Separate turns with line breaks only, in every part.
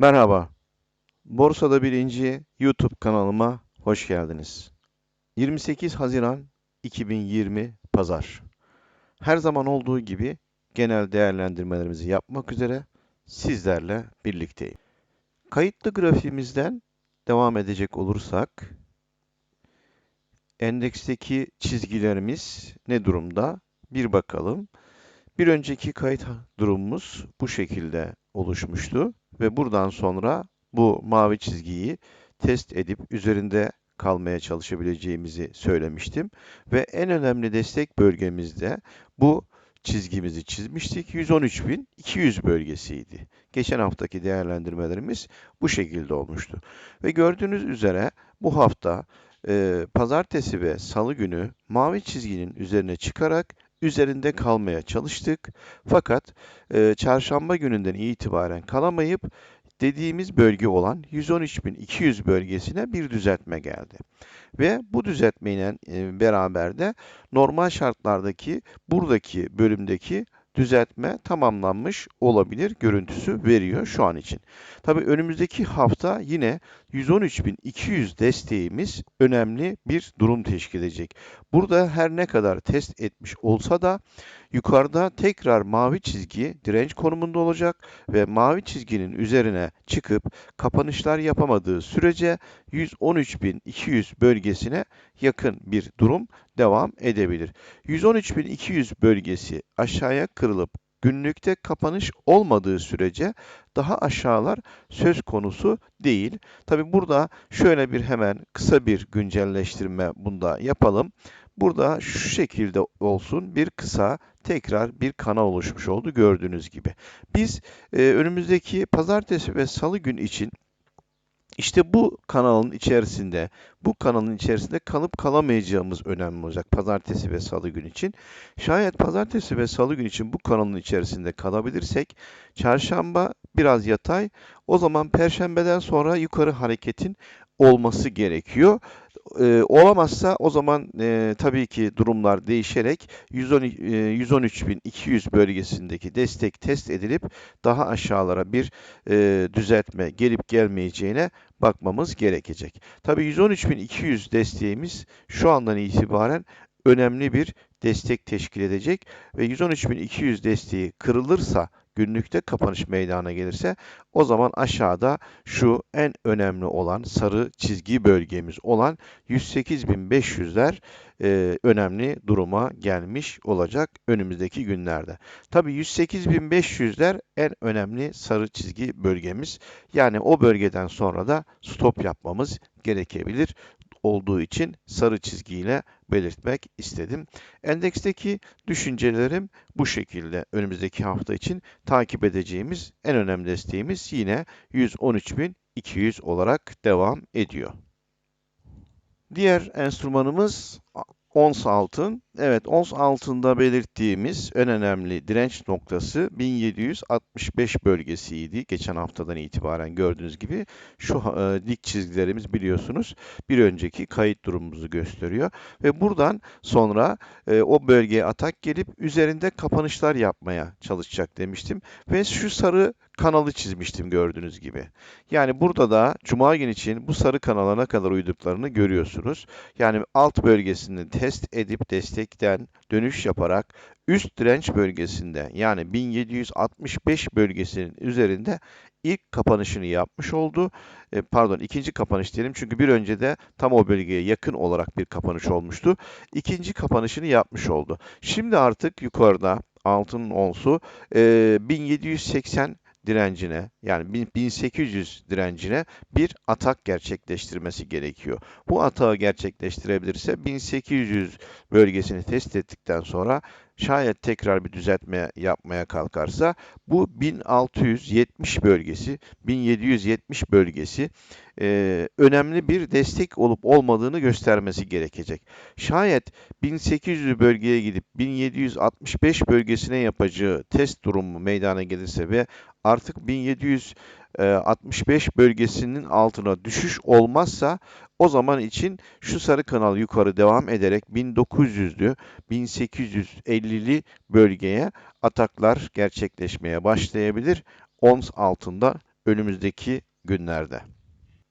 Merhaba. Borsada Birinci YouTube kanalıma hoş geldiniz. 28 Haziran 2020 Pazar. Her zaman olduğu gibi genel değerlendirmelerimizi yapmak üzere sizlerle birlikteyim. Kayıtlı grafiğimizden devam edecek olursak endeksteki çizgilerimiz ne durumda? Bir bakalım. Bir önceki kayıt durumumuz bu şekilde oluşmuştu ve buradan sonra bu mavi çizgiyi test edip üzerinde kalmaya çalışabileceğimizi söylemiştim. Ve en önemli destek bölgemizde bu çizgimizi çizmiştik. 113.200 bölgesiydi. Geçen haftaki değerlendirmelerimiz bu şekilde olmuştu. Ve gördüğünüz üzere bu hafta e, pazartesi ve salı günü mavi çizginin üzerine çıkarak üzerinde kalmaya çalıştık. Fakat e, çarşamba gününden itibaren kalamayıp dediğimiz bölge olan 113.200 bölgesine bir düzeltme geldi. Ve bu düzeltmeyle e, beraber de normal şartlardaki buradaki bölümdeki düzeltme tamamlanmış olabilir görüntüsü veriyor şu an için. Tabii önümüzdeki hafta yine 113.200 desteğimiz önemli bir durum teşkil edecek. Burada her ne kadar test etmiş olsa da yukarıda tekrar mavi çizgi direnç konumunda olacak ve mavi çizginin üzerine çıkıp kapanışlar yapamadığı sürece 113.200 bölgesine yakın bir durum devam edebilir. 113.200 bölgesi aşağıya kırılıp günlükte kapanış olmadığı sürece daha aşağılar söz konusu değil. Tabi burada şöyle bir hemen kısa bir güncelleştirme bunda yapalım. Burada şu şekilde olsun bir kısa tekrar bir kanal oluşmuş oldu gördüğünüz gibi. Biz e, önümüzdeki pazartesi ve salı gün için işte bu kanalın içerisinde, bu kanalın içerisinde kalıp kalamayacağımız önemli olacak pazartesi ve salı gün için. Şayet pazartesi ve salı gün için bu kanalın içerisinde kalabilirsek, çarşamba biraz yatay, o zaman perşembeden sonra yukarı hareketin olması gerekiyor. E, olamazsa o zaman e, tabii ki durumlar değişerek 110, e, 113.200 bölgesindeki destek test edilip daha aşağılara bir e, düzeltme gelip gelmeyeceğine bakmamız gerekecek. Tabii 113.200 desteğimiz şu andan itibaren önemli bir destek teşkil edecek ve 113.200 desteği kırılırsa günlükte kapanış meydana gelirse o zaman aşağıda şu en önemli olan sarı çizgi bölgemiz olan 108.500'ler e, önemli duruma gelmiş olacak önümüzdeki günlerde. Tabii 108.500'ler en önemli sarı çizgi bölgemiz. Yani o bölgeden sonra da stop yapmamız gerekebilir olduğu için sarı çizgiyle belirtmek istedim. Endeksteki düşüncelerim bu şekilde önümüzdeki hafta için takip edeceğimiz en önemli desteğimiz yine 113.200 olarak devam ediyor. Diğer enstrümanımız ons altın. Evet, ons altında belirttiğimiz en önemli direnç noktası 1765 bölgesiydi. Geçen haftadan itibaren gördüğünüz gibi şu e, dik çizgilerimiz biliyorsunuz bir önceki kayıt durumumuzu gösteriyor. Ve buradan sonra e, o bölgeye atak gelip üzerinde kapanışlar yapmaya çalışacak demiştim. Ve şu sarı kanalı çizmiştim gördüğünüz gibi. Yani burada da Cuma günü için bu sarı kanala ne kadar uyduklarını görüyorsunuz. Yani alt bölgesini test edip destekten dönüş yaparak üst direnç bölgesinde yani 1765 bölgesinin üzerinde ilk kapanışını yapmış oldu. E, pardon ikinci kapanış diyelim çünkü bir önce de tam o bölgeye yakın olarak bir kapanış olmuştu. İkinci kapanışını yapmış oldu. Şimdi artık yukarıda altının onsu e, 1780 direncine yani 1800 direncine bir atak gerçekleştirmesi gerekiyor. Bu atağı gerçekleştirebilirse 1800 bölgesini test ettikten sonra şayet tekrar bir düzeltme yapmaya kalkarsa bu 1670 bölgesi, 1770 bölgesi e, önemli bir destek olup olmadığını göstermesi gerekecek. Şayet 1800 bölgeye gidip 1765 bölgesine yapacağı test durumu meydana gelirse ve artık 1765 bölgesinin altına düşüş olmazsa o zaman için şu sarı kanal yukarı devam ederek 1900'lü 1850'li bölgeye ataklar gerçekleşmeye başlayabilir. Ons altında önümüzdeki günlerde.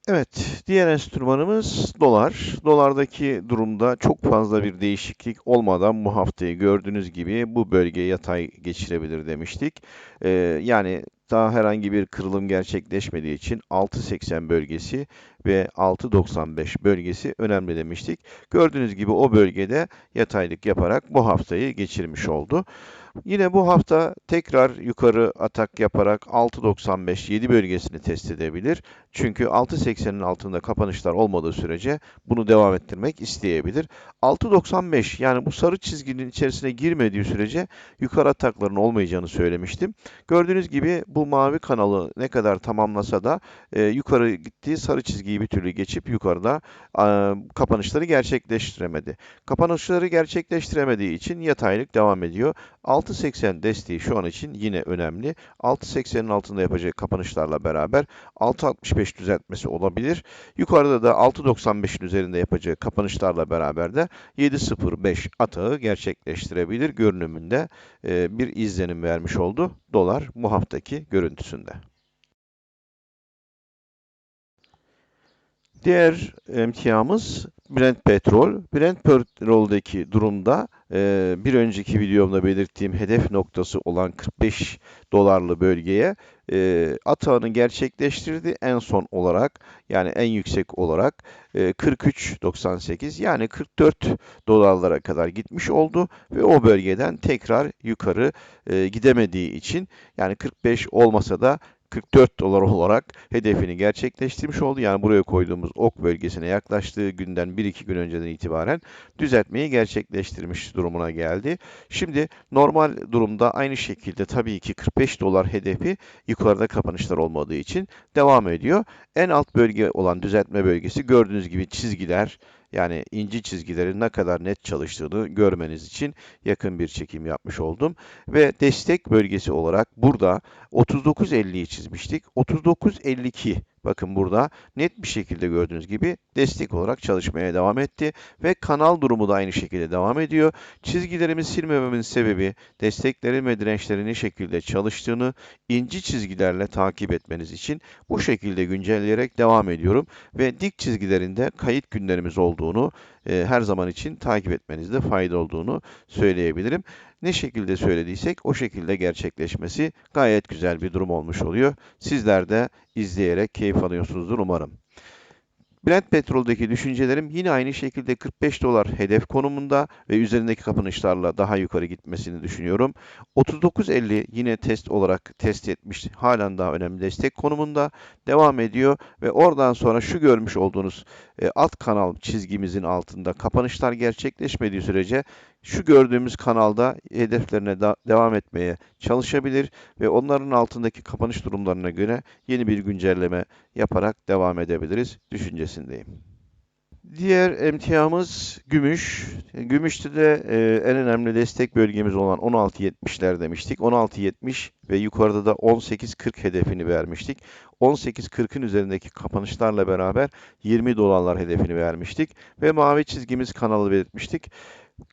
Evet, diğer enstrümanımız dolar. Dolardaki durumda çok fazla bir değişiklik olmadan bu haftayı gördüğünüz gibi bu bölge yatay geçirebilir demiştik. Ee, yani daha herhangi bir kırılım gerçekleşmediği için 6.80 bölgesi ve 6.95 bölgesi önemli demiştik. Gördüğünüz gibi o bölgede yataylık yaparak bu haftayı geçirmiş oldu. Yine bu hafta tekrar yukarı atak yaparak 6.95 7 bölgesini test edebilir. Çünkü 6.80'in altında kapanışlar olmadığı sürece bunu devam ettirmek isteyebilir. 6.95 yani bu sarı çizginin içerisine girmediği sürece yukarı atakların olmayacağını söylemiştim. Gördüğünüz gibi bu mavi kanalı ne kadar tamamlasa da e, yukarı gittiği sarı çizgiyi bir türlü geçip yukarıda e, kapanışları gerçekleştiremedi. Kapanışları gerçekleştiremediği için yataylık devam ediyor. 6.80 desteği şu an için yine önemli. 6.80'in altında yapacağı kapanışlarla beraber 6.65 düzeltmesi olabilir. Yukarıda da 6.95'in üzerinde yapacağı kapanışlarla beraber de 7.05 atağı gerçekleştirebilir görünümünde e, bir izlenim vermiş oldu dolar bu haftaki görüntüsünde. Diğer emtiamız Brent petrol. Brent petroldeki durumda e, bir önceki videomda belirttiğim hedef noktası olan 45 dolarlı bölgeye e, atağını gerçekleştirdi en son olarak yani en yüksek olarak e, 43.98 yani 44 dolarlara kadar gitmiş oldu ve o bölgeden tekrar yukarı e, gidemediği için yani 45 olmasa da 44 dolar olarak hedefini gerçekleştirmiş oldu. Yani buraya koyduğumuz ok bölgesine yaklaştığı günden 1-2 gün önceden itibaren düzeltmeyi gerçekleştirmiş durumuna geldi. Şimdi normal durumda aynı şekilde tabii ki 45 dolar hedefi yukarıda kapanışlar olmadığı için devam ediyor. En alt bölge olan düzeltme bölgesi gördüğünüz gibi çizgiler yani inci çizgilerin ne kadar net çalıştığını görmeniz için yakın bir çekim yapmış oldum. Ve destek bölgesi olarak burada 39.50'yi çizmiştik. 39.52 Bakın burada net bir şekilde gördüğünüz gibi destek olarak çalışmaya devam etti ve kanal durumu da aynı şekilde devam ediyor. Çizgilerimi silmememin sebebi desteklerin ve dirençlerin ne şekilde çalıştığını inci çizgilerle takip etmeniz için bu şekilde güncelleyerek devam ediyorum ve dik çizgilerinde kayıt günlerimiz olduğunu e, her zaman için takip etmenizde fayda olduğunu söyleyebilirim. Ne şekilde söylediysek o şekilde gerçekleşmesi gayet güzel bir durum olmuş oluyor. Sizler de izleyerek keyif alıyorsunuzdur umarım. Brent petroldeki düşüncelerim yine aynı şekilde 45 dolar hedef konumunda ve üzerindeki kapanışlarla daha yukarı gitmesini düşünüyorum. 39.50 yine test olarak test etmiş halen daha önemli destek konumunda devam ediyor ve oradan sonra şu görmüş olduğunuz e, alt kanal çizgimizin altında kapanışlar gerçekleşmediği sürece şu gördüğümüz kanalda hedeflerine da devam etmeye çalışabilir ve onların altındaki kapanış durumlarına göre yeni bir güncelleme yaparak devam edebiliriz düşüncesindeyim. Diğer emtiamız gümüş. Gümüşte de e, en önemli destek bölgemiz olan 16.70'ler demiştik. 16.70 ve yukarıda da 18.40 hedefini vermiştik. 18.40'ın üzerindeki kapanışlarla beraber 20 dolarlar hedefini vermiştik ve mavi çizgimiz kanalı belirtmiştik.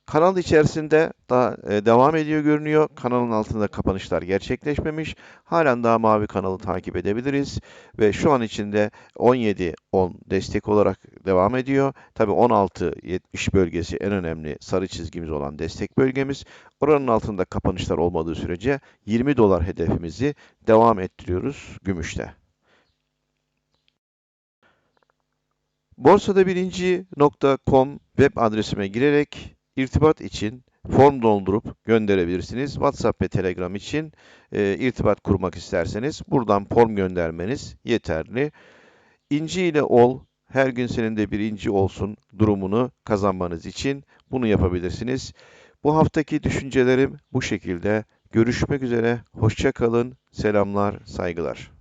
Kanal içerisinde daha e, devam ediyor görünüyor. Kanalın altında kapanışlar gerçekleşmemiş. Halen daha mavi kanalı takip edebiliriz. Ve şu an içinde 17-10 destek olarak devam ediyor. Tabi 16-70 bölgesi en önemli sarı çizgimiz olan destek bölgemiz. Oranın altında kapanışlar olmadığı sürece 20 dolar hedefimizi devam ettiriyoruz gümüşte. Borsada birinci nokta.com web adresime girerek irtibat için form doldurup gönderebilirsiniz. WhatsApp ve Telegram için e, irtibat kurmak isterseniz buradan form göndermeniz yeterli. İnci ile ol, her gün senin de bir inci olsun durumunu kazanmanız için bunu yapabilirsiniz. Bu haftaki düşüncelerim bu şekilde. Görüşmek üzere, hoşça kalın, selamlar, saygılar.